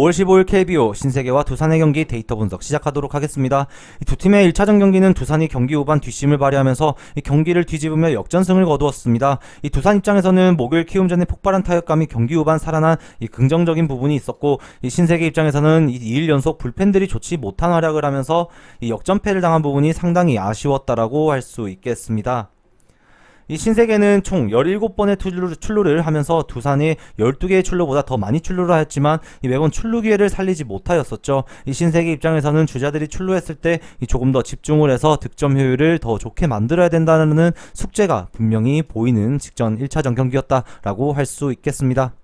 5월 15일 KBO 신세계와 두산의 경기 데이터 분석 시작하도록 하겠습니다. 이두 팀의 1차전 경기는 두산이 경기 후반 뒷심을 발휘하면서 이 경기를 뒤집으며 역전승을 거두었습니다. 이 두산 입장에서는 목요일 키움전의 폭발한 타격감이 경기 후반 살아난 이 긍정적인 부분이 있었고 이 신세계 입장에서는 이 2일 연속 불펜들이 좋지 못한 활약을 하면서 이 역전패를 당한 부분이 상당히 아쉬웠다라고 할 수 있겠습니다. 이 신세계는 총 17번의 출루를, 출루를 하면서 두산이 12개의 출루보다 더 많이 출루를 하였지만 이 매번 출루 기회를 살리지 못하였었죠. 이 신세계 입장에서는 주자들이 출루했을 때이 조금 더 집중을 해서 득점 효율을 더 좋게 만들어야 된다는 숙제가 분명히 보이는 직전 1차전 경기였다라고 할 수 있겠습니다.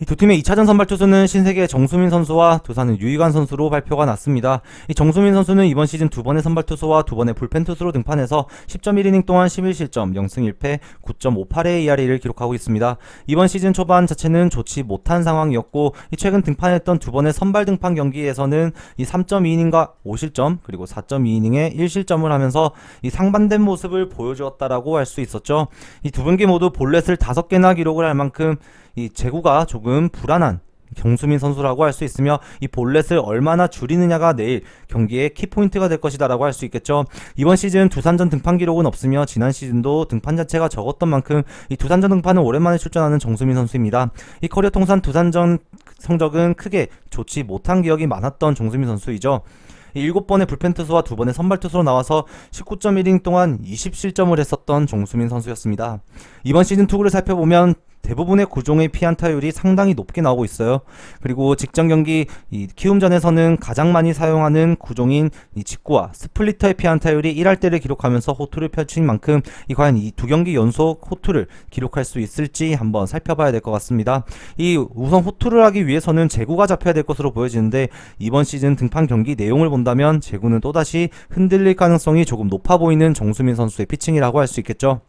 이두 팀의 2차전 선발 투수는 신세계의 정수민 선수와 두산은 유희관 선수로 발표가 났습니다. 이 정수민 선수는 이번 시즌 두 번의 선발 투수와 두 번의 불펜 투수로 등판해서 10.1이닝 동안 11실점, 0승 1패, 9.58의 ERA를 기록하고 있습니다. 이번 시즌 초반 자체는 좋지 못한 상황이었고 이 최근 등판했던 두 번의 선발 등판 경기에서는 이 3.2이닝과 5실점 그리고 4.2이닝에 1실점을 하면서 이 상반된 모습을 보여주었다라고 할 수 있었죠. 이두 경기 모두 볼넷을 5개나 기록을 할 만큼 이 제구가 조금 불안한 경수민 선수라고 할 수 있으며 이 볼넷을 얼마나 줄이느냐가 내일 경기의 키포인트가 될 것이다라고 할 수 있겠죠. 이번 시즌 두산전 등판 기록은 없으며 지난 시즌도 등판 자체가 적었던 만큼 이 두산전 등판은 오랜만에 출전하는 정수민 선수입니다. 이 커리어 통산 두산전 성적은 크게 좋지 못한 기억이 많았던 정수민 선수이죠. 7번의 불펜 투수와 2번의 선발 투수로 나와서 19.1이닝 동안 20실점을 했었던 정수민 선수였습니다. 이번 시즌 투구를 살펴보면 대부분의 구종의 피안타율이 상당히 높게 나오고 있어요. 그리고 직전 경기 이 키움전에서는 가장 많이 사용하는 구종인 이 직구와 스플리터의 피안타율이 1할대를 기록하면서 호투를 펼친 만큼 이 과연 이 두 경기 연속 호투를 기록할 수 있을지 한번 살펴봐야 될 것 같습니다. 이 우선 호투를 하기 위해서는 제구가 잡혀야 될 것으로 보여지는데 이번 시즌 등판 경기 내용을 본다면 제구는 또다시 흔들릴 가능성이 조금 높아 보이는 정수민 선수의 피칭이라고 할 수 있겠죠.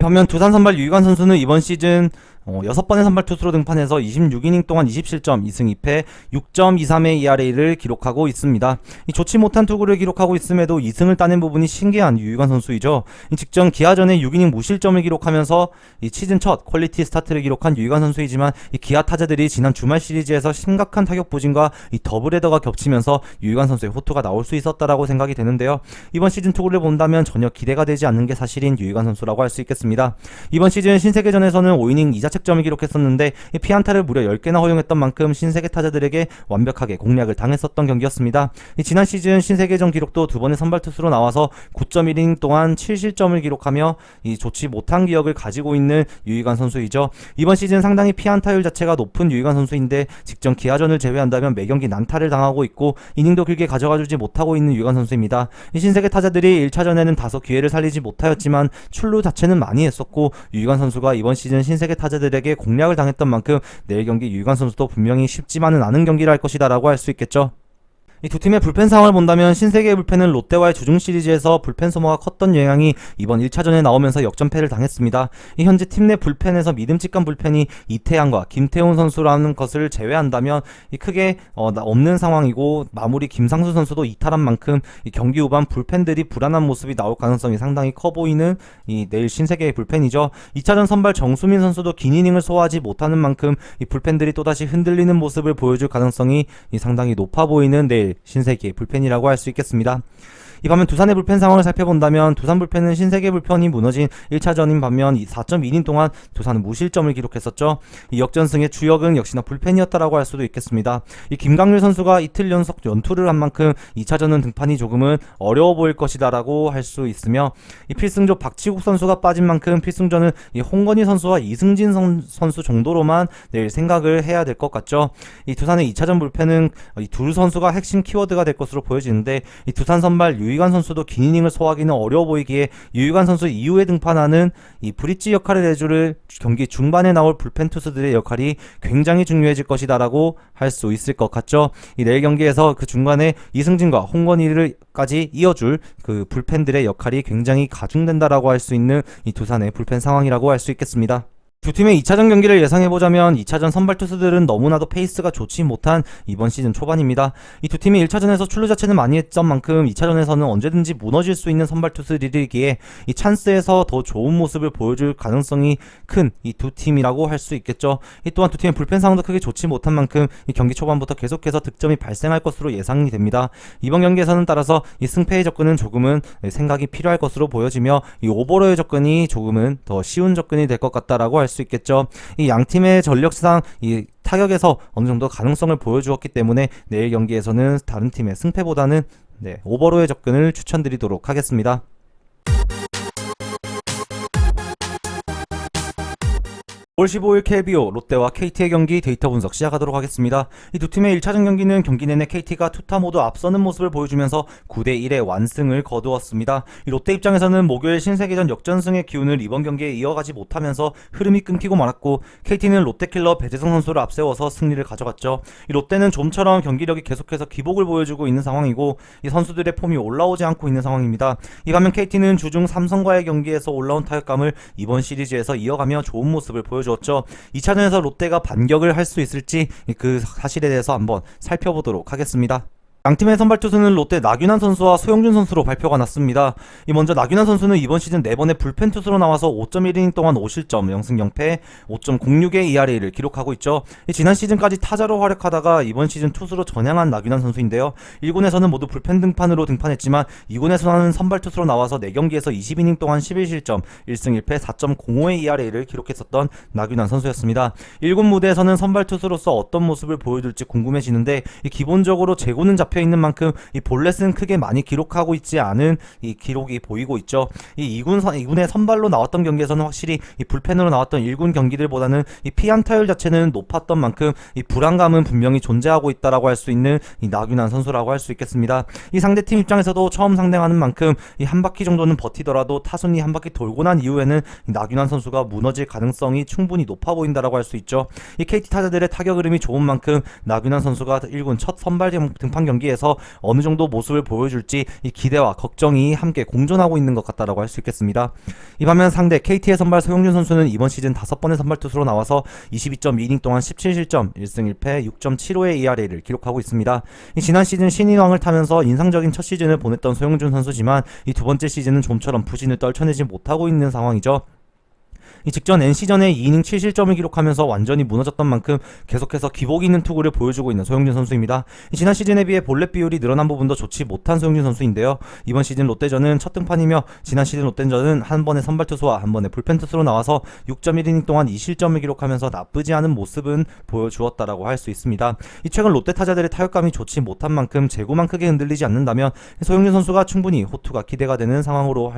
반면 두산 선발 유희관 선수는 이번 시즌 어, 6번의 선발 투수로 등판해서 26이닝 동안 20실점, 2승 2패, 6.23의 ERA를 기록하고 있습니다. 이 좋지 못한 투구를 기록하고 있음에도 2승을 따낸 부분이 신기한 유희관 선수이죠. 이 직전 기아전에 6이닝 무실점을 기록하면서 이 시즌 첫 퀄리티 스타트를 기록한 유희관 선수이지만 이 기아 타자들이 지난 주말 시리즈에서 심각한 타격 부진과 이 더블헤더가 겹치면서 유희관 선수의 호투가 나올 수 있었다라고 생각이 되는데요. 이번 시즌 투구를 본다면 전혀 기대가 되지 않는 게 사실인 유희관 선수라고 할 수 있겠습니다. 이번 시즌 신세계전에서는 5이닝 2자 책점을 기록했었는데 이 피안타를 무려 10개나 허용했던 만큼 신세계 타자들에게 완벽하게 공략을 당했었던 경기였습니다. 이 지난 시즌 신세계전 기록도 두 번의 선발 투수로 나와서 9.1이닝 동안 7실점을 기록하며 이 좋지 못한 기억을 가지고 있는 유희관 선수이죠. 이번 시즌 상당히 피안타율 자체가 높은 유희관 선수인데 직전 기아전을 제외한다면 매 경기 난타를 당하고 있고 이닝도 길게 가져가주지 못하고 있는 유희관 선수입니다. 이 신세계 타자들이 1차전에는 다소 기회를 살리지 못하였지만 출루 자체는 많이 했었고 유희관 선수가 이번 시즌 신세계 타자 들에게 공략을 당했던 만큼 내일 경기 유희관 선수도 분명히 쉽지만은 않은 경기를 할 것이다라고 할 수 있겠죠. 이 두 팀의 불펜 상황을 본다면 신세계의 불펜은 롯데와의 주중 시리즈에서 불펜 소모가 컸던 영향이 이번 1차전에 나오면서 역전패를 당했습니다. 이 현재 팀 내 불펜에서 믿음직한 불펜이 이태양과 김태훈 선수라는 것을 제외한다면 이 크게 어, 나- 없는 상황이고 마무리 김상수 선수도 이탈한 만큼 이 경기 후반 불펜들이 불안한 모습이 나올 가능성이 상당히 커 보이는 이 내일 신세계의 불펜이죠. 2차전 선발 정수민 선수도 긴 이닝을 소화하지 못하는 만큼 이 불펜들이 또다시 흔들리는 모습을 보여줄 가능성이 이 상당히 높아 보이는 내일 신세계의 불펜이라고 할 수 있겠습니다. 이 반면 두산의 불펜 상황을 살펴본다면 두산 불펜은 신세계 불펜이 무너진 1차전인 반면 4.2이닝 동안 두산은 무실점을 기록했었죠. 이 역전승의 주역은 역시나 불펜이었다라고 할 수도 있겠습니다. 이 김강률 선수가 이틀 연속 연투를 한 만큼 2차전은 등판이 조금은 어려워 보일 것이다라고 할 수 있으며 이 필승조 박치국 선수가 빠진 만큼 필승조는 이 홍건희 선수와 이승진 선, 선수 정도로만 내일 생각을 해야 될 것 같죠. 이 두산의 2차전 불펜은 이 두 선수가 핵심 키워드가 될 것으로 보여지는데 이 두산 선발 유 희관 선수도 긴 이닝을 소화하기는 어려워 보이기에 유희관 선수 이후에 등판하는 이 브릿지 역할을 해줄 경기 중반에 나올 불펜 투수들의 역할이 굉장히 중요해질 것이다라고 할 수 있을 것 같죠. 이 내일 경기에서 그 중간에 이승진과 홍건희를까지 이어줄 그 불펜들의 역할이 굉장히 가중된다라고 할 수 있는 이 두산의 불펜 상황이라고 할 수 있겠습니다. 두 팀의 2차전 경기를 예상해보자면 2차전 선발 투수들은 너무나도 페이스가 좋지 못한 이번 시즌 초반입니다. 이 두 팀이 1차전에서 출루 자체는 많이 했던 만큼 2차전에서는 언제든지 무너질 수 있는 선발 투수들이기에 이 찬스에서 더 좋은 모습을 보여줄 가능성이 큰 이 두 팀이라고 할 수 있겠죠. 이 또한 두 팀의 불펜 상황도 크게 좋지 못한 만큼 이 경기 초반부터 계속해서 득점이 발생할 것으로 예상이 됩니다. 이번 경기에서는 따라서 이 승패의 접근은 조금은 생각이 필요할 것으로 보여지며 이 오버로의 접근이 조금은 더 쉬운 접근이 될 것 같다라고 할수 있겠죠. 이 양 팀의 전력상 이 타격에서 어느 정도 가능성을 보여주었기 때문에 내일 경기에서는 다른 팀의 승패보다는 네, 오버로의 접근을 추천드리도록 하겠습니다. 올 15일 KBO 롯데와 KT의 경기 데이터 분석 시작하도록 하겠습니다. 이 두 팀의 1차전 경기는 경기 내내 KT가 투타 모두 앞서는 모습을 보여주면서 9대 1의 완승을 거두었습니다. 이 롯데 입장에서는 목요일 신세계전 역전승의 기운을 이번 경기에 이어가지 못하면서 흐름이 끊기고 말았고 KT는 롯데킬러 배재성 선수를 앞세워서 승리를 가져갔죠. 이 롯데는 좀처럼 경기력이 계속해서 기복을 보여주고 있는 상황이고 이 선수들의 폼이 올라오지 않고 있는 상황입니다. 이 반면 KT는 주중 삼성과의 경기에서 올라온 타격감을 이번 시리즈에서 이어가며 좋은 모습을 보여 주었죠. 2차전에서 롯데가 반격을 할 수 있을지 그 사실에 대해서 한번 살펴보도록 하겠습니다. 양팀의 선발 투수는 롯데 나균환 선수와 소영준 선수로 발표가 났습니다. 이 먼저 나균환 선수는 이번 시즌 4번의 불펜 투수로 나와서 5.1이닝 동안 5실점, 0승 0패, 5.06의 ERA를 기록하고 있죠. 이 지난 시즌까지 타자로 활약하다가 이번 시즌 투수로 전향한 나균환 선수인데요. 1군에서는 모두 불펜 등판으로 등판했지만 2군에서는 선발 투수로 나와서 4경기에서 20이닝 동안 11실점, 1승 1패, 4.05의 ERA를 기록했었던 나균환 선수였습니다. 1군 무대에서는 선발 투수로서 어떤 모습을 보여줄지 궁금해지는데 기본적으로 재고는 잡 잡혀 있는 만큼 이 볼넷은 크게 많이 기록하고 있지 않은 이 기록이 보이고 있죠. 이 2군 선 2군의 선발로 나왔던 경기에서는 확실히 이 불펜으로 나왔던 1군 경기들보다는 이 피안타율 자체는 높았던 만큼 이 불안감은 분명히 존재하고 있다라고 할 수 있는 이 나균환 선수라고 할 수 있겠습니다. 이 상대팀 입장에서도 처음 상대하는 만큼 이 한 바퀴 정도는 버티더라도 타순이 한 바퀴 돌고 난 이후에는 이 나균환 선수가 무너질 가능성이 충분히 높아 보인다라고 할 수 있죠. 이 KT 타자들의 타격 흐름이 좋은 만큼 나균환 선수가 1군 첫 선발 등판 경기 경기에서 어느 정도 모습을 보여줄지 이 기대와 걱정이 함께 공존하고 있는 것 같다라고 할 수 있겠습니다. 이 반면 상대 KT의 선발 소용준 선수는 이번 시즌 다섯 번의 선발 투수로 나와서 22.2이닝 동안 17실점, 1승 1패, 6.75의 ERA를 기록하고 있습니다. 지난 시즌 신인왕을 타면서 인상적인 첫 시즌을 보냈던 소용준 선수지만 이 두 번째 시즌은 좀처럼 부진을 떨쳐내지 못하고 있는 상황이죠. 이 직전 NC전에 2이닝 7실점을 기록하면서 완전히 무너졌던 만큼 계속해서 기복 있는 투구를 보여주고 있는 소영준 선수입니다. 지난 시즌에 비해 볼넷 비율이 늘어난 부분도 좋지 못한 소영준 선수인데요. 이번 시즌 롯데전은 첫 등판이며 지난 시즌 롯데전은 한 번의 선발 투수와 한 번의 불펜 투수로 나와서 6.1이닝 동안 2실점을 기록하면서 나쁘지 않은 모습은 보여주었다라고 할 수 있습니다. 이 최근 롯데 타자들의 타격감이 좋지 못한 만큼 재고만 크게 흔들리지 않는다면 소영준 선수가 충분히 호투가 기대가 되는 상황으로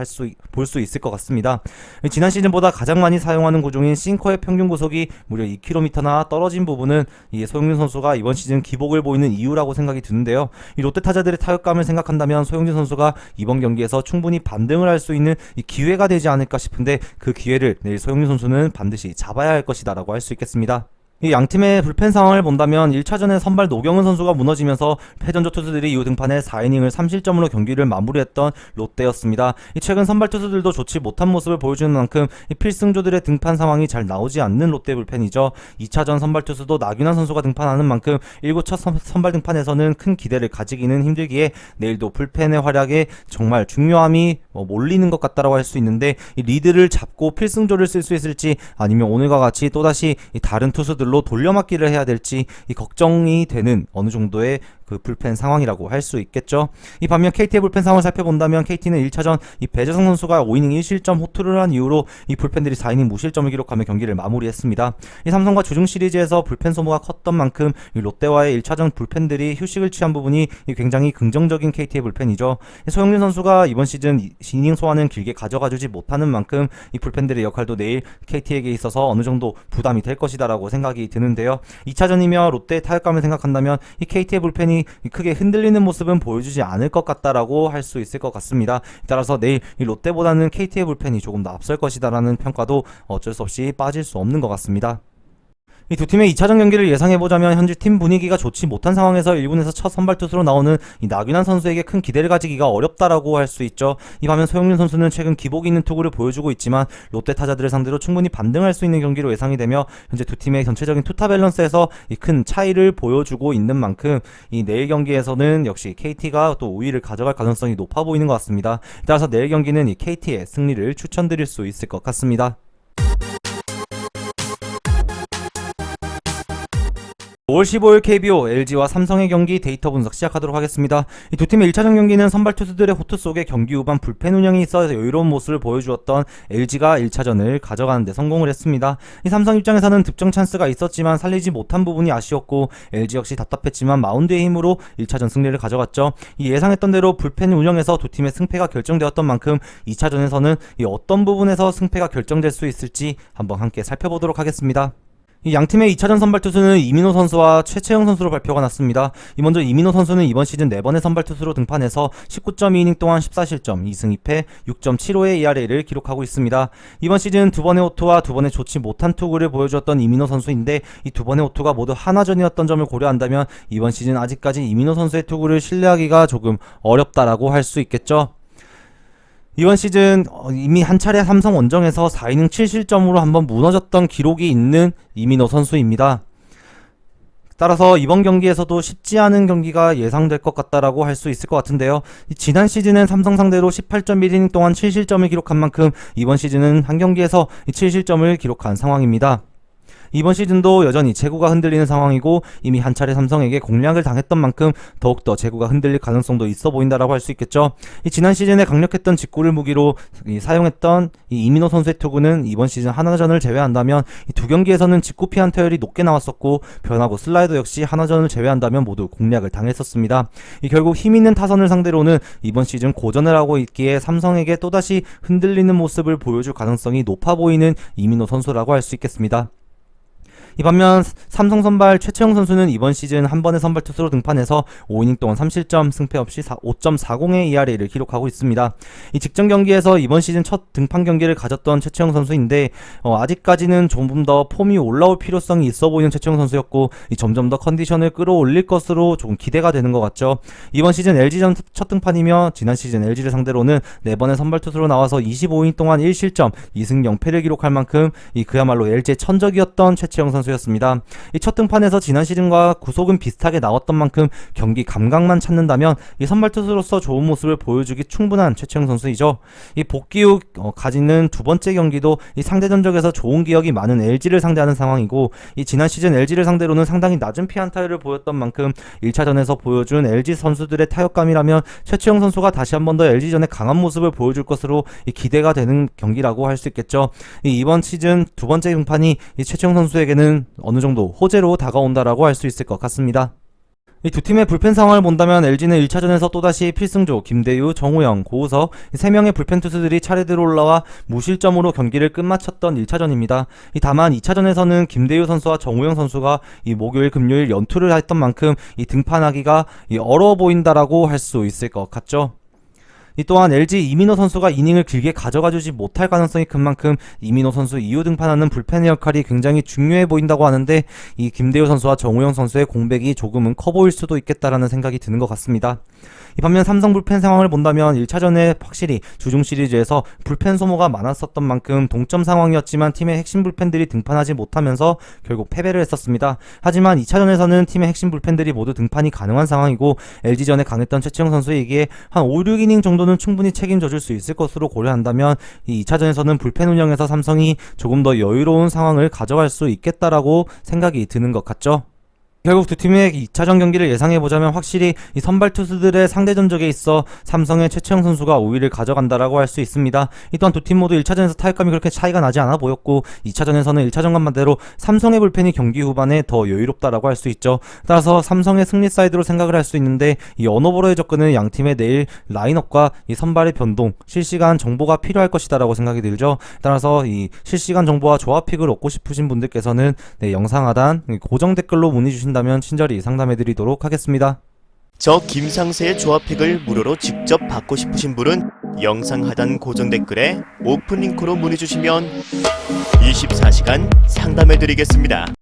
볼 수 있을 것 같습니다. 지난 시즌보다 가장 많이 사용하는 구종인 싱커의 평균 구속이 무려 2km나 떨어진 부분은 이 소영준 선수가 이번 시즌 기복을 보이는 이유라고 생각이 드는데요. 이 롯데 타자들의 타격감을 생각한다면 소영준 선수가 이번 경기에서 충분히 반등을 할 수 있는 기회가 되지 않을까 싶은데 그 기회를 내일 소영준 선수는 반드시 잡아야 할 것이다라고 할 수 있겠습니다. 이 양팀의 불펜 상황을 본다면 1차전에 선발 노경은 선수가 무너지면서 패전조 투수들이 이후 등판에 4이닝을 3실점으로 경기를 마무리했던 롯데였습니다. 이 최근 선발 투수들도 좋지 못한 모습을 보여주는 만큼 이 필승조들의 등판 상황이 잘 나오지 않는 롯데 불펜이죠. 2차전 선발 투수도 나균환 선수가 등판하는 만큼 1구 첫 선발 등판에서는 큰 기대를 가지기는 힘들기에 내일도 불펜의 활약에 정말 중요함이 뭐 몰리는 것 같다라고 할 수 있는데 이 리드를 잡고 필승조를 쓸 수 있을지 아니면 오늘과 같이 또다시 다른 투수들로 돌려막기를 해야 될지 이 걱정이 되는 어느 정도의 그 불펜 상황이라고 할 수 있겠죠. 이 반면 KT의 불펜 상황을 살펴본다면 KT는 1차전 이 배재성 선수가 5이닝 1실점 호투를 한 이후로 이 불펜들이 4이닝 무실점을 기록하며 경기를 마무리했습니다. 이 삼성과 주중 시리즈에서 불펜 소모가 컸던 만큼 이 롯데와의 1차전 불펜들이 휴식을 취한 부분이 굉장히 긍정적인 KT의 불펜이죠. 소영민 선수가 이번 시즌 이닝 소화는 길게 가져가주지 못하는 만큼 이 불펜들의 역할도 내일 KT에게 있어서 어느 정도 부담이 될 것이다라고 생각이 드는데요. 2차전이며 롯데 타격감을 생각한다면 이 KT의 불펜이 크게 흔들리는 모습은 보여주지 않을 것 같다라고 할 수 있을 것 같습니다. 따라서 내일 롯데보다는 KT의 불펜이 조금 더 앞설 것이다라는 평가도 어쩔 수 없이 빠질 수 없는 것 같습니다. 이 두 팀의 2차전 경기를 예상해보자면 현재 팀 분위기가 좋지 못한 상황에서 1군에서 첫 선발 투수로 나오는 이 나균환 선수에게 큰 기대를 가지기가 어렵다라고 할 수 있죠. 이 반면 소영민 선수는 최근 기복이 있는 투구를 보여주고 있지만 롯데 타자들을 상대로 충분히 반등할 수 있는 경기로 예상이 되며 현재 두 팀의 전체적인 투타 밸런스에서 이큰 차이를 보여주고 있는 만큼 이 내일 경기에서는 역시 KT가 또 우위를 가져갈 가능성이 높아 보이는 것 같습니다. 따라서 내일 경기는 이 KT의 승리를 추천드릴 수 있을 것 같습니다. 5월 15일 KBO LG와 삼성의 경기 데이터 분석 시작하도록 하겠습니다. 이 두 팀의 1차전 경기는 선발 투수들의 호투 속에 경기 후반 불펜 운영이 있어 여유로운 모습을 보여주었던 LG가 1차전을 가져가는 데 성공을 했습니다. 이 삼성 입장에서는 득점 찬스가 있었지만 살리지 못한 부분이 아쉬웠고 LG 역시 답답했지만 마운드의 힘으로 1차전 승리를 가져갔죠. 이 예상했던 대로 불펜 운영에서 두 팀의 승패가 결정되었던 만큼 2차전에서는 이 어떤 부분에서 승패가 결정될 수 있을지 한번 함께 살펴보도록 하겠습니다. 이 양팀의 2차전 선발 투수는 이민호 선수와 최채영 선수로 발표가 났습니다. 이 먼저 이민호 선수는 이번 시즌 4번의 선발 투수로 등판해서 19.2이닝 동안 14실점, 2승 2패, 6.75의 ERA를 기록하고 있습니다. 이번 시즌 두 번의 호투와 두 번의 좋지 못한 투구를 보여주었던 이민호 선수인데 이 두 번의 호투가 모두 하나전이었던 점을 고려한다면 이번 시즌 아직까지 이민호 선수의 투구를 신뢰하기가 조금 어렵다라고 할 수 있겠죠. 이번 시즌 어, 이미 한 차례 삼성 원정에서 4이닝 7실점으로 한번 무너졌던 기록이 있는 이민호 선수입니다. 따라서 이번 경기에서도 쉽지 않은 경기가 예상될 것 같다라고 할 수 있을 것 같은데요. 이 지난 시즌엔 삼성 상대로 18.1이닝 동안 7실점을 기록한 만큼 이번 시즌은 한 경기에서 7실점을 기록한 상황입니다. 이번 시즌도 여전히 재구가 흔들리는 상황이고 이미 한 차례 삼성에게 공략을 당했던 만큼 더욱더 재구가 흔들릴 가능성도 있어 보인다라고 할 수 있겠죠. 이 지난 시즌에 강력했던 직구를 무기로 이 사용했던 이 이민호 선수의 투구는 이번 시즌 하나전을 제외한다면 이두 경기에서는 직구 피한 타율이 높게 나왔었고 변하고 슬라이더 역시 하나전을 제외한다면 모두 공략을 당했었습니다. 이 결국 힘 있는 타선을 상대로는 이번 시즌 고전을 하고 있기에 삼성에게 또다시 흔들리는 모습을 보여줄 가능성이 높아 보이는 이민호 선수라고 할 수 있겠습니다. 이 반면 삼성 선발 최채영 선수는 이번 시즌 한 번의 선발 투수로 등판해서 5이닝 동안 3실점 승패 없이 5.40의 ERA를 기록하고 있습니다. 이 직전 경기에서 이번 시즌 첫 등판 경기를 가졌던 최채영 선수인데 어, 아직까지는 조금 더 폼이 올라올 필요성이 있어 보이는 최채영 선수였고 이 점점 더 컨디션을 끌어올릴 것으로 조금 기대가 되는 것 같죠. 이번 시즌 LG전 첫 등판이며 지난 시즌 LG를 상대로는 4번의 선발 투수로 나와서 25이닝 동안 1실점 2승 0패를 기록할 만큼 이 그야말로 LG의 천적이었던 최채영 선수 선수였습니다. 이 첫 등판에서 지난 시즌과 구속은 비슷하게 나왔던 만큼 경기 감각만 찾는다면 이 선발 투수로서 좋은 모습을 보여주기 충분한 최채영 선수이죠. 이 복귀 후 어, 가지는 두 번째 경기도 이 상대 전적에서 좋은 기억이 많은 LG를 상대하는 상황이고 이 지난 시즌 LG를 상대로는 상당히 낮은 피안타율을 보였던 만큼 1차전에서 보여준 LG 선수들의 타격감이라면 최채영 선수가 다시 한 번 더 LG전의 강한 모습을 보여줄 것으로 이 기대가 되는 경기라고 할 수 있겠죠. 이 이번 시즌 두 번째 등판이 이 최채영 선수에게는 어느 정도 호재로 다가온다라고 할 수 있을 것 같습니다. 이 두 팀의 불펜 상황을 본다면 LG는 1차전에서 또다시 필승조, 김대유, 정우영, 고우석 이세 명의 불펜 투수들이 차례대로 올라와 무실점으로 경기를 끝마쳤던 1차전입니다. 이 다만 2차전에서는 김대유 선수와 정우영 선수가 이 목요일, 금요일 연투를 했던 만큼 이 등판하기가 이 어려워 보인다라고 할 수 있을 것 같죠. 이 또한 LG 이민호 선수가 이닝을 길게 가져가주지 못할 가능성이 큰 만큼 이민호 선수 이후 등판하는 불펜의 역할이 굉장히 중요해 보인다고 하는데 이 김대우 선수와 정우영 선수의 공백이 조금은 커 보일 수도 있겠다라는 생각이 드는 것 같습니다. 이 반면 삼성 불펜 상황을 본다면 1차전에 확실히 주중 시리즈에서 불펜 소모가 많았었던 만큼 동점 상황이었지만 팀의 핵심 불펜들이 등판하지 못하면서 결국 패배를 했었습니다. 하지만 2차전에서는 팀의 핵심 불펜들이 모두 등판이 가능한 상황이고 LG전에 강했던 최치영 선수에게 한 5, 6이닝 정도는 충분히 책임져 줄 수 있을 것으로 고려한다면 이 2차전에서는 불펜 운영에서 삼성이 조금 더 여유로운 상황을 가져갈 수 있겠다라고 생각이 드는 것 같죠. 결국 두 팀의 2차전 경기를 예상해보자면 확실히 이 선발 투수들의 상대 전적에 있어 삼성의 최채영 선수가 우위를 가져간다라고 할 수 있습니다. 이 또한 두 팀 모두 1차전에서 타격감이 그렇게 차이가 나지 않아 보였고 2차전에서는 1차전과 반대로 삼성의 불펜이 경기 후반에 더 여유롭다라고 할 수 있죠. 따라서 삼성의 승리 사이드로 생각을 할 수 있는데 이 언어버러의 접근은 양 팀의 내일 라인업과 이 선발의 변동, 실시간 정보가 필요할 것이다라고 생각이 들죠. 따라서 이 실시간 정보와 조합픽을 얻고 싶으신 분들께서는 네, 영상 하단 고정 댓글로 문의 주신 주신다면 친절히 상담해 드리도록 하겠습니다. 저 김상세의 조합팩을 무료로 직접 받고 싶으신 분은 영상 하단 고정 댓글에 오픈 링크로 문의 주시면 24시간 상담해 드리겠습니다.